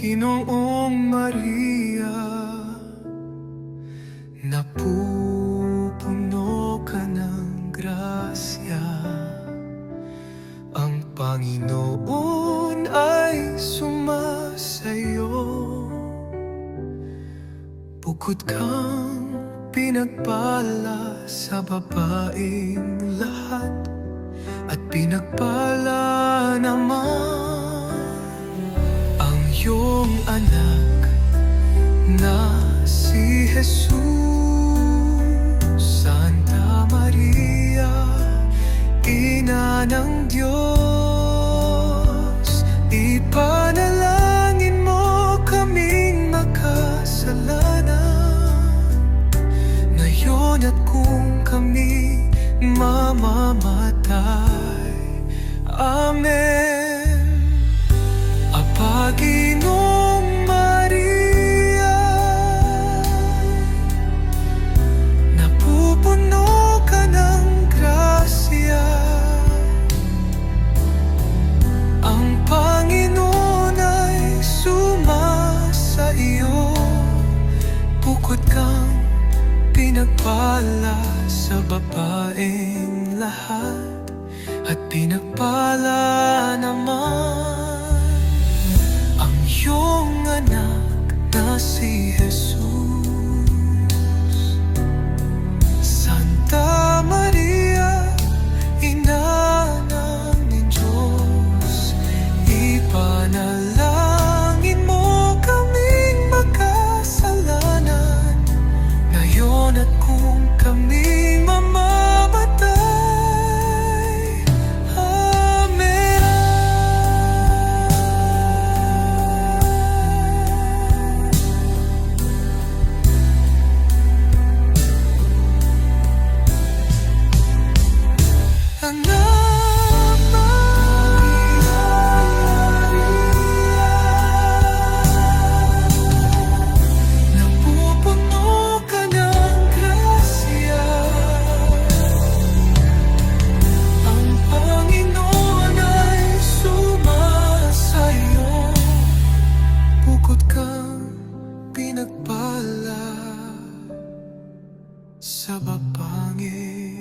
Ginoong Maria Napupuno ka ng grasya. Ang Panginoon ay sumasayo. Bukod kang pinagpala sa babaeng lahat At pinagpala iyong anak na si Jesus. Santa Maria, Ina ng Diyos Ipanalangin mo kaming makasalanan. Ngayon at kung kami mamamatay. Amen. Apaginong pinagpala sa babaeng lahat At pinagpala naman ang iyong anak na si Jesus 방이